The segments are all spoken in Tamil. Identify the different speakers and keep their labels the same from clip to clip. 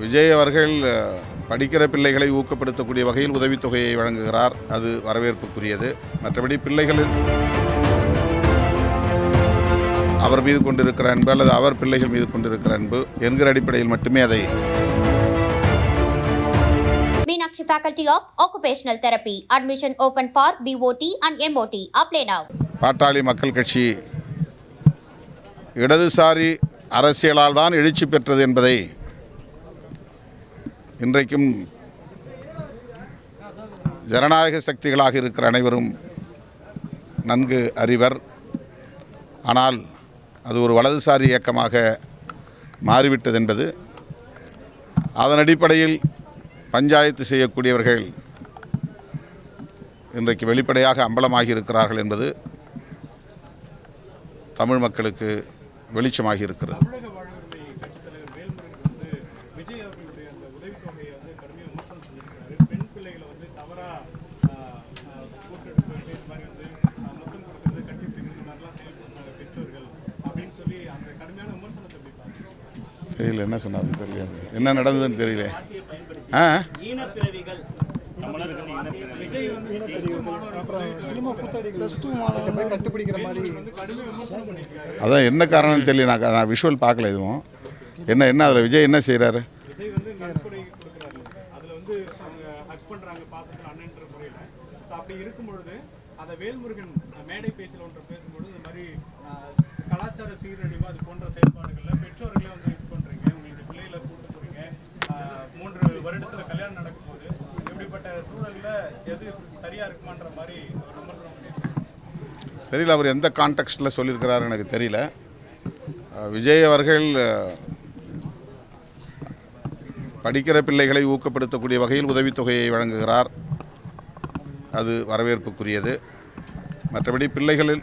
Speaker 1: விஜய் அவர்கள் படிக்கிற பிள்ளைகளை ஊக்கப்படுத்தக்கூடிய வகையில் உதவித்தொகையை வழங்குகிறார் அது வரவேற்புக்குரியது மற்றபடி பிள்ளைகளின் அவர் மீது கொண்டிருக்கிற அன்பு அல்லது அவர் பிள்ளைகள் மீது கொண்டிருக்கிற அன்பு என்கிற அடிப்படையில் மட்டுமே அதை
Speaker 2: Meenakshi Faculty of Occupational Therapy. Admission open for BOT and MOT. Apply now.
Speaker 1: பாட்டாளி மக்கள் கட்சி இடதுசாரி அரசியலால் தான் எழுச்சி பெற்றது என்பதை இன்றைக்கும் ஜனநாயக சக்திகளாக இருக்கிற அனைவரும் நன்கு அறிவர். ஆனால் அது ஒரு வலதுசாரி இயக்கமாக மாறிவிட்டது என்பது அதன் அடிப்படையில் பஞ்சாயத்து செய்யக்கூடியவர்கள் இன்றைக்கு வெளிப்படையாக அம்பலமாகி இருக்கிறார்கள் என்பது தமிழ் மக்களுக்கு வெளிச்சமாகி இருக்கிறது
Speaker 3: தமிழக வாழ்வுரிமை கட்சித் தலைவர் வேல்முருகன் வந்து விஜய் அவர்களுடைய அந்த உதவித்தொகையை வந்து கடுமையாக விமர்சனம் செஞ்சிருக்காரு பெண் பிள்ளைகளை வந்து தவறா ஆஹ், ஆஹ், கூட்டெடுப்பு இந்த மாதிரி வந்து ஆஹ், முத்தம் கொடுக்கறது கட்டி பிடிக்கிறது இந்த மாதிரிலாம் செயல்படுறாங்க பெற்றோர்கள் அப்படின்னு சொல்லி அந்த கடுமையான விமர்சனத்தை எப்படி பார்க்குறீங்க
Speaker 1: தெரியல என்ன சொன்னாங்க தெரியல. என்ன நடந்ததுன்னு தெரியல. ஆ? அதான் என்ன காரணம்னு தெரியல. நான் நான் விஷுவல் பார்க்கல எதுவும். என்ன என்ன அதில் விஜய் என்ன செய்கிறாரு
Speaker 3: விஜய் வந்து நன்கொடை கொடுக்குறாரு அதில் வந்து அவங்க ஹக் பண்ணுறாங்க பாசத்தில் முறையில். ஸோ அப்படி இருக்கும் பொழுது அதை வேல்முருகன் மேடை பேச்சில் ஒன்று பேசும்பொழுது இந்த மாதிரி கலாச்சார சீரழிவு அது போன்ற செயல்பாடுகளில் பெற்றோர்களே வந்து இது பண்ணுறீங்க உங்களுடைய பிள்ளைகளை கூட்டு போகிறீங்க மூன்று வருடத்தில் கல்யாணம் நடக்கும் போது இப்படிப்பட்ட சூழலில் எது சரியாக இருக்குமான்ற மாதிரி ஒரு விமர்சனம் பண்ணியிருக்காங்க
Speaker 1: தெரியல அவர் எந்த கான்டெக்ட்டில் சொல்லியிருக்கிறாரு எனக்கு தெரியல. விஜய் அவர்கள் படிக்கிற பிள்ளைகளை ஊக்கப்படுத்தக்கூடிய வகையில் உதவித்தொகையை வழங்குகிறார். அது வரவேற்புக்குரியது. மற்றபடி பிள்ளைகளில்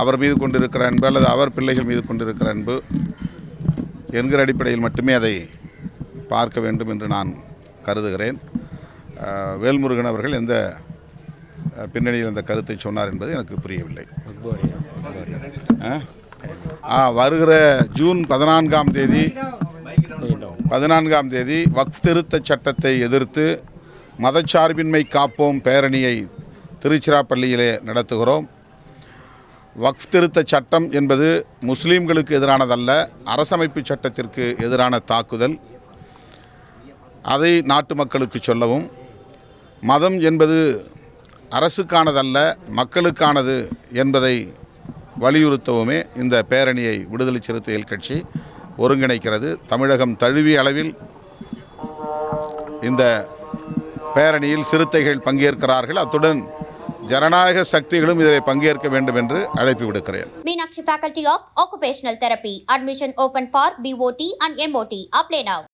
Speaker 1: அவர் மீது கொண்டிருக்கிற அன்பு அல்லது அவர் பிள்ளைகள் மீது கொண்டிருக்கிற அன்பு என்கிற அடிப்படையில் மட்டுமே அதை பார்க்க வேண்டும் என்று நான் கருதுகிறேன். வேல்முருகன் அவர்கள் எந்த பின்னணியில் அந்த கருத்தை சொன்னார் என்பது எனக்கு புரியவில்லை. ஆ? ஆ வருகிற ஜூன் பதினான்காம் தேதி பதினான்காம் தேதி வக்ஃப் திருத்த சட்டத்தை எதிர்த்து மதச்சார்பின்மை காப்போம் பேரணியை திருச்சிராப்பள்ளியிலே நடத்துகிறோம். வக்ஃப் திருத்த சட்டம் என்பது முஸ்லீம்களுக்கு எதிரானதல்ல அரசமைப்பு சட்டத்திற்கு எதிரான தாக்குதல். அதை நாட்டு மக்களுக்கு சொல்லவும். மதம் என்பது அரசுக்கானதல்ல மக்களுக்கானது என்பதை வலியுறுத்தவுமே இந்த பேரணியை விடுதலை சிறுத்தைகள் கட்சி ஒருங்கிணைக்கிறது. தமிழகம் தழுவிய அளவில் இந்த பேரணியில் சிறுத்தைகள் பங்கேற்கிறார்கள் அத்துடன் ஜனநாயக சக்திகளும் இதில் பங்கேற்க வேண்டும் என்று அழைப்பு விடுக்கிறேன்
Speaker 2: Meenakshi faculty of occupational therapy admission open for BOT and MOT apply now